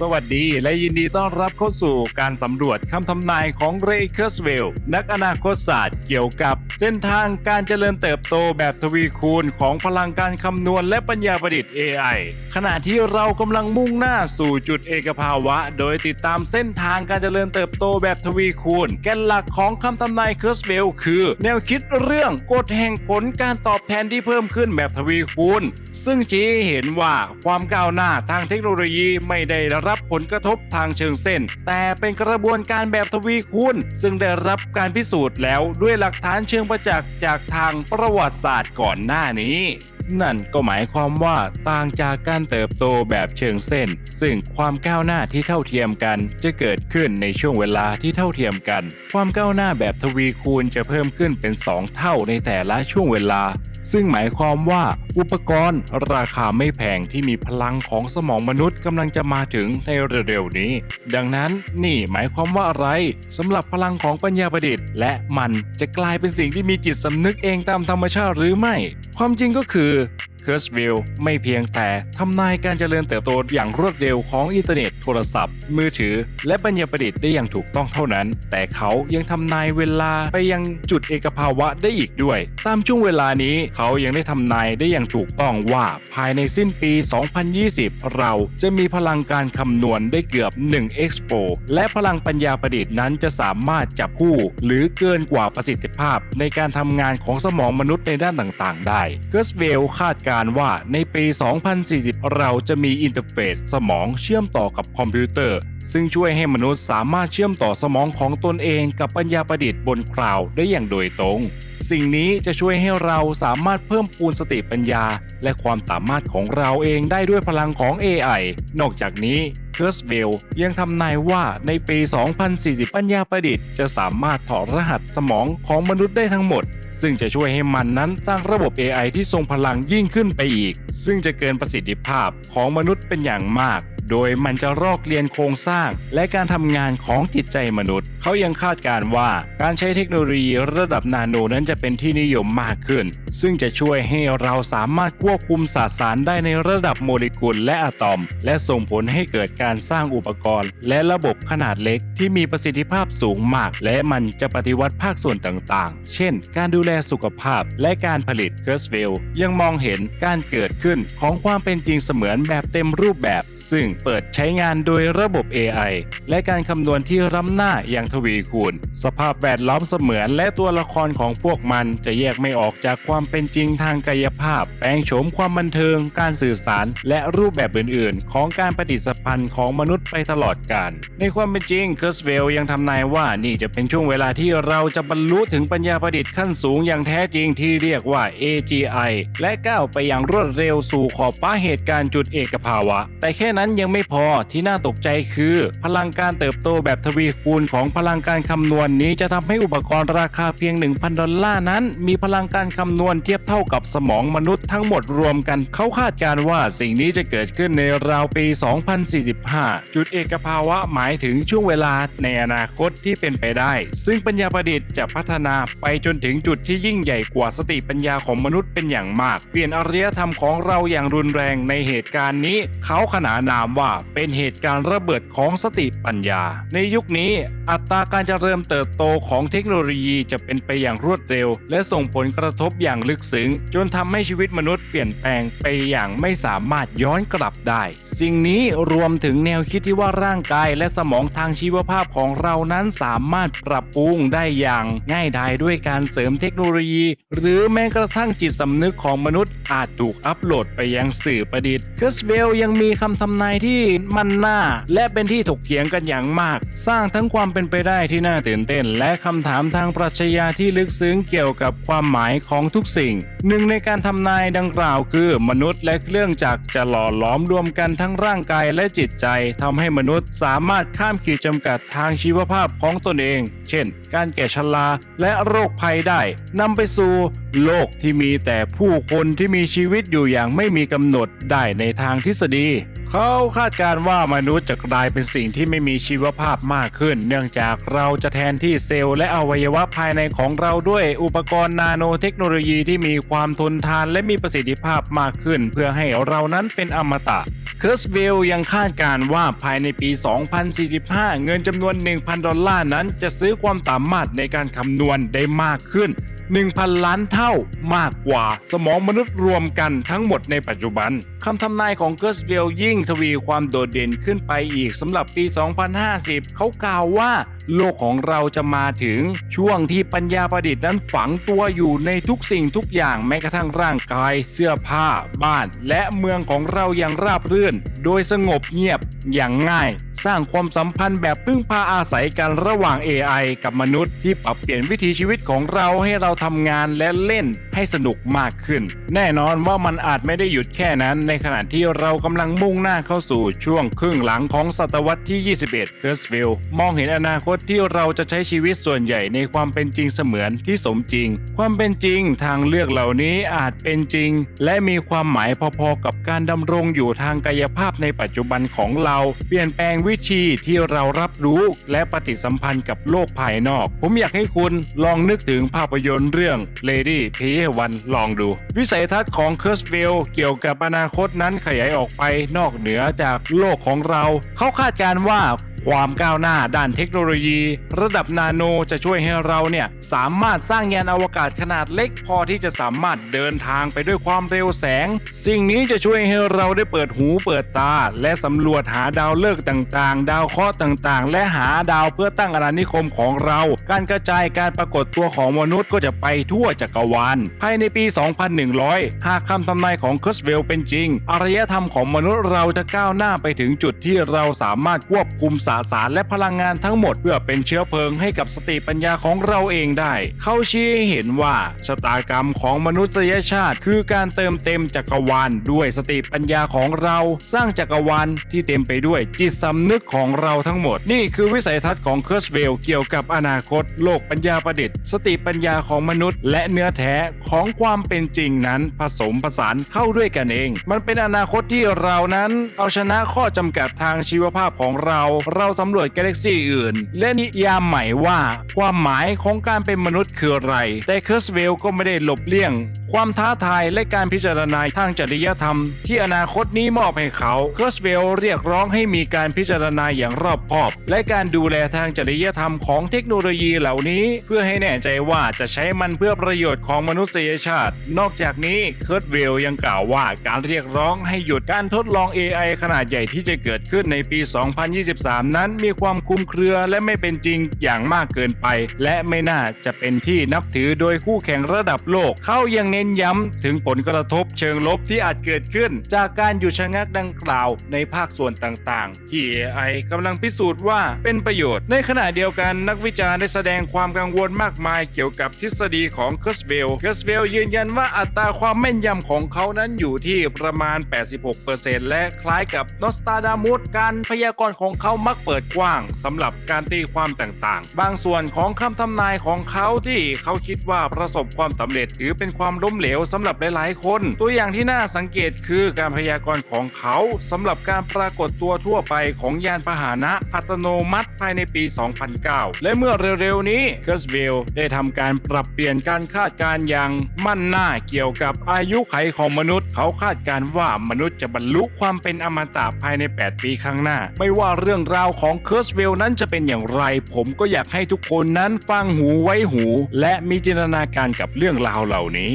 สวัสดีและยินดีต้อนรับเข้าสู่การสำรวจคำทำนายของเรย์เคอร์สเวลนักอนาคตศาสตร์เกี่ยวกับเส้นทางการเจริญเติบโตแบบทวีคูณของพลังการคำนวณและปัญญาประดิษฐ์ AI ขณะที่เรากำลังมุ่งหน้าสู่จุดเอกภาวะ โดยติดตามเส้นทางการเจริญเติบโตแบบทวีคูณ แกนหลักของคำทำนายเคอร์สเวลคือ แนวคิดเรื่องกฎแห่งผลการตอบแทนที่เพิ่มขึ้นแบบทวีคูณ ซึ่งชี้เห็นว่าความก้าวหน้าทางเทคโนโลยีไม่ได้รับผลกระทบทางเชิงเส้น แต่เป็นกระบวนการแบบทวีคูณซึ่งได้รับการพิสูจน์แล้วด้วยหลักฐานเชิงประจักษ์จากทางประวัติศาสตร์ก่อนหน้านี้นั่นก็หมายความว่าต่างจากการเติบโตแบบเชิงเส้น ซึ่งความก้าวหน้าที่เท่าเทียมกัน จะเกิดขึ้นในช่วงเวลาที่เท่าเทียมกัน ความก้าวหน้าแบบทวีคูณจะเพิ่มขึ้นเป็น 2 เท่าในแต่ละช่วงเวลา ซึ่งหมายความว่าอุปกรณ์ราคาไม่แพงที่มีพลังของสมองมนุษย์กำลังจะมาถึงในเร็วๆนี้ ดังนั้นนี่หมายความว่าอะไรสำหรับพลังของปัญญาประดิษฐ์ และมันจะกลายเป็นสิ่งที่มีจิตสำนึกเองตามธรรมชาติหรือไม่ ความจริงก็คือ de เคอร์สวิลไม่เพียงแต่ทำนายการเจริญเติบโตอย่างรวดเร็วของอินเทอร์เน็ตโทรศัพท์ มือถือ และปัญญาประดิษฐ์ได้อย่างถูกต้องเท่านั้น แต่เขายังทำนายเวลาไปยังจุดเอกภาวะได้อีกด้วย ตามช่วงเวลานี้เขายังได้ทำนายได้อย่างถูกต้องว่าภายในสิ้นปี 2020 เราจะมีพลังการคำนวณได้เกือบ 1 Expo และพลังปัญญาประดิษฐ์นั้นจะสามารถจับคู่หรือเกินกว่าประสิทธิภาพ ในการทำงานของสมองมนุษย์ในด้านต่างๆ ได้เก r ร์สเวลคาดการณ์ว่าในปี 2040 เราจะมีอินเทอร์เฟซสมองเชื่อมต่อกับคอมพิวเตอร์ ซึ่งช่วยให้มนุษย์สามารถเชื่อมต่อสมองของตนเองกับปัญญาประดิษฐ์บนคลาวด์ได้อย่างโดยตรง สิ่งนี้จะช่วยให้เราสามารถเพิ่มพูนสติปัญญา และความสามารถของเราเองได้ด้วยพลังของ AI นอกจากนี้เคิร์สเวลยังทำนายว่าในปี 2040 ปัญญาประดิษฐ์จะสามารถถอดรหัสสมองของมนุษย์ได้ทั้งหมด ซึ่งจะช่วยให้มันนั้นสร้างระบบ AI ที่ทรงพลังยิ่งขึ้นไปอีก ซึ่งจะเกินประสิทธิภาพของมนุษย์เป็นอย่างมาก โดยมันจะรอกเรียนโครงสร้าง และการทำงานของจิตใจมนุษย์ เขายังคาดการณ์ว่าการใช้เทคโนโลยีระดับนาโนนั้นจะเป็นที่นิยมมากขึ้น ซึ่งจะช่วยให้เราสามารถควบคุมสสารได้ในระดับโมเลกุลและอะตอม และส่งผลให้เกิดการสร้างอุปกรณ์ และระบบขนาดเล็กที่มีประสิทธิภาพสูงมาก และมันจะปฏิวัติภาคส่วนต่างๆ เช่น การดูแลสุขภาพและการผลิตเคิร์สเวลยังมองเห็นการเกิดขึ้นของความเป็นจริงเสมือนแบบเต็มรูปแบบซึ่งเปิดใช้งานโดยระบบ AI และการคำนวณที่ล้ำหน้าอย่างทวีคูณ สภาพแวดล้อมเสมือนและตัวละครของพวกมันจะแยกไม่ออกจากความเป็นจริงทางกายภาพ แปลงโฉมความบันเทิง การสื่อสาร และรูปแบบอื่นๆ ของการปฏิสัมพันธ์ของมนุษย์ไปตลอดกาล ในความเป็นจริงเคิร์สเวลยังทำนายว่านี่จะเป็นช่วงเวลาที่เราจะบรรลุถึงปัญญาประดิษฐ์ขั้นสูงอย่างแท้จริงที่เรียกว่า AGI และก้าวไปอย่างรวดเร็วสู่ขอบฟ้าเหตุการณ์จุดเอกภาวะ แต่แค่นั้นั้นยังไม่พอที่น่าตกใจคือ พลังการเติบโตแบบทวีคูณของพลังการคำนวณนี้จะทำให้อุปกรณ์ราคาเพียง 1,000 ดอลลาร์นั้น มีพลังการคำนวณเทียบเท่ากับสมองมนุษย์ทั้งหมดรวมกันเขาคาดการณ์ว่าสิ่งนี้จะเกิดขึ้นในราวปี 2045 จุดเอกภาวะหมายถึงช่วงเวลาในอนาคตที่เป็นไปได้ ซึ่งปัญญาประดิษฐ์จะพัฒนาไปจนถึงจุดที่ยิ่งใหญ่กว่าสติปัญญาของมนุษย์เป็นอย่างมาก เปลี่ยนอารยธรรมของเราอย่างรุนแรงในเหตุการณ์นี้ เขาขนานนามว่าเป็นเหตุการณ์ระเบิดของสติปัญญา ในยุคนี้อัตราการเจริญเติบโตของเทคโนโลยีจะเป็นไปอย่างรวดเร็ว และส่งผลกระทบอย่างลึกซึ้งจนทำให้ชีวิตมนุษย์เปลี่ยนแปลงไปอย่างไม่สามารถย้อนกลับได้ สิ่งนี้รวมถึงแนวคิดที่ว่าร่างกายและสมองทางชีวภาพของเรานั้นสามารถปรับปรุงได้อย่างง่ายดายด้วยการเสริมเทคโนโลยี หรือแม้กระทั่งจิตสำนึกของมนุษย์อาจถูกอัปโหลดไปยังสื่อประดิษฐ์เคิร์สเวลยังมีคำทำำนายที่มันน่าและเป็นที่ถกเถียงกันอย่างมาก สร้างทั้งความเป็นไปได้ที่น่าตื่นเต้น และคำถามทางปรัชญาที่ลึกซึ้งเกี่ยวกับความหมายของทุกสิ่ง หนึ่งในการทำนายดังกล่าวคือ มนุษย์และเครื่องจักรจะหล่อหลอมรวมกันทั้งร่างกายและจิตใจทำให้มนุษย์สามารถข้ามขีดจำกัดทางชีวภาพของตนเอง เช่น การแก่ชราและโรคภัยได้นำไปสู่ โลกที่มีแต่ผู้คนที่มีชีวิตอยู่อย่างไม่มีกำหนดได้ในทางทฤษฎี เขาคาดการณ์ว่ามนุษย์จะกลายเป็นสิ่งที่ไม่มีชีวภาพมากขึ้น เนื่องจากเราจะแทนที่เซลล์และอวัยวะภายในของเราด้วยอุปกรณ์นาโนเทคโนโลยีที่มีความทนทานและมีประสิทธิภาพมากขึ้น เพื่อให้เรานั้นเป็นอมตะ เคิร์สเวลยังคาดการว่าภายในปี 2045 เงินจำนวน 1,000 ดอลลาร์นั้นจะซื้อความสามารถในการคำนวณได้มากขึ้น 1,000 ล้านเท่ามากกว่าสมองมนุษย์รวมกันทั้งหมดในปัจจุบันคำทำนายของเคิร์สเวลยิ่งทวีความโดดเด่นขึ้นไปอีกสำหรับปี 2050 เขากล่าวว่าโลกของเราจะมาถึงช่วงที่ปัญญาประดิษฐ์นั้นฝังตัวอยู่ในทุกสิ่งทุกอย่างแม้กระทั่งร่างกาย เสื้อผ้า บ้าน และเมืองของเราอย่างราบรื่น โดยสงบเงียบอย่างง่าย สร้างความสัมพันธ์แบบพึ่งพาอาศัยกันระหว่าง AI กับมนุษย์ที่ปรับเปลี่ยนวิถีชีวิตของเราให้เราทำงานและเล่นให้สนุกมากขึ้น แน่นอนว่ามันอาจไม่ได้หยุดแค่นั้น ในขณะที่เรากำลังมุ่งหน้าเข้าสู่ช่วงครึ่งหลังของศตวรรษที่ 21เคิร์สวิลมองเห็นอนาคตที่เราจะใช้ชีวิตส่วนใหญ่ในความเป็นจริงเสมือนที่สมจริง ความเป็นจริงทางเลือกเหล่านี้อาจเป็นจริง และมีความหมายพอๆกับการดำรงอยู่ทางกายภาพในปัจจุบันของเรา เปลี่ยนแปลงวิธีที่เรารับรู้และปฏิสัมพันธ์กับโลกภายนอก ผมอยากให้คุณลองนึกถึงภาพยนตร์เรื่อง Lady p l a y One ลองดู วิสัยทัศน์ของเคิร์สเวลเกี่ยวกับอนาคตนั้นขยายออกไปนอกเหนือจากโลกของเรา เขาคาดการณ์ว่า ความก้าวหน้าด้านเทคโนโลยี ระดับนาโนจะช่วยให้เราเนี่ยสามารถสร้างยานอวกาศขนาดเล็กพอที่จะสามารถเดินทางไปด้วยความเร็วแสง สิ่งนี้จะช่วยให้เราได้เปิดหูเปิดตา และสำรวจหาดาวฤกษ์ต่างๆ ดาวเคราะห์ต่างๆ และหาดาวเพื่อตั้งอาณานิคมของเรา การกระจายการปรากฏตัวของมนุษย์ก็จะไปทั่วจักรวาลภายในปี 2100 หากคำทำนายของคร์สเวลเป็นจริงอารยธรรมของมนุษย์เราจะก้าวหน้าไปถึงจุดที่เราสามารถควบคุมสสารและพลังงานทั้งหมดเพื่อเป็นเชื้อเพลิงให้กับสติปัญญาของเราเองได้ เขาชี้ให้เห็นว่าชะตากรรมของมนุษยชาติ คือการเติมเต็มจักรวาลด้วยสติปัญญาของเราสร้างจักรวาลที่เต็มไปด้วยจิตสำนึกของเราทั้งหมด นี่คือวิสัยทัศน์ของเคิร์สเวลเกี่ยวกับอนาคต โลกปัญญาประดิษฐ์ สติปัญญาของมนุษย์ และเนื้อแท้ของความเป็นจริงนั้นผสมผสานเข้าด้วยกันเอง มันเป็นอนาคตที่เรานั้น เอาชนะข้อจำกัดทางชีวภาพของเราเราสำรวจกาแล็กซี่อื่น และนิยามใหม่ว่า ความหมายของการเป็นมนุษย์คืออะไร แต่เคิร์สเวลก็ไม่ได้หลบเลี่ยง ความท้าทายและการพิจารณาทางจริยธรรม ที่อนาคตนี้มอบให้เขาเคร์สเวลเรียกร้องให้มีการพิจารณาอย่างรอบคอบ และการดูแลทางจริยธรรมของเทคโนโลยีเหล่านี้ เพื่อให้แน่ใจว่าจะใช้มันเพื่อประโยชน์ของมนุษยชาติ นอกจากนี้เคิร์สเวลยังกล่าวว่าการเรียกร้องให้หยุดการทดลอง AI ขนาดใหญ่ที่จะเกิดขึ้นในปี 2023 นั้นมีความคลุมเครือและไม่เป็นจริงอย่างมากเกินไป และไม่น่าจะเป็นที่นับถือโดยคู่แข่งระดับโลก เขายังเน้นย้ำถึงผลกระทบเชิงลบที่อาจเกิดขึ้น จากการหยุดชะงักดังกล่าวในภาคส่วนต่างๆ ที่ AI กำลังพิสูจน์ว่าเป็นประโยชน์ ในขณะเดียวกันนักวิจารณ์ได้แสดงความกังวลมากมายเกี่ยวกับทฤษฎีของเคิร์สเวลเคิร์สเวลยืนยันว่าอัตราความแม่นยำของเขานั้นอยู่ที่ประมาณ 86%และคล้ายกับนอสตาดามุสการพยากรณ์ของเขามักเปิดกว้างสำหรับการตีความต่างๆ บางส่วนของคำทำนายของเขาที่เขาคิดว่าประสบความสำเร็จถือเป็นความล้มเหลวสำหรับหลายๆ คน ตัวอย่างที่น่าสังเกตคือการพยากรณ์ของเขาสำหรับการปรากฏตัวทั่วไปของยานพาหนะอัตโนมัติภายในปี 2009 และเมื่อเร็วๆ นี้เคิร์สเวลได้ทำการปรับเปลี่ยนการคาดการณ์อย่างมั่นหน้าเกี่ยวกับอายุไขของมนุษย์ เขาคาดการณ์ว่ามนุษย์จะบรรลุความเป็นอมตะภายใน 8 ปีข้างหน้า ไม่ว่าเรื่องราวของเคิร์สเวลนั้นจะเป็นอย่างไร ผมก็อยากให้ทุกคนนั้นฟังหูไว้หู และมีจินตนาการกับเรื่องราวเหล่านี้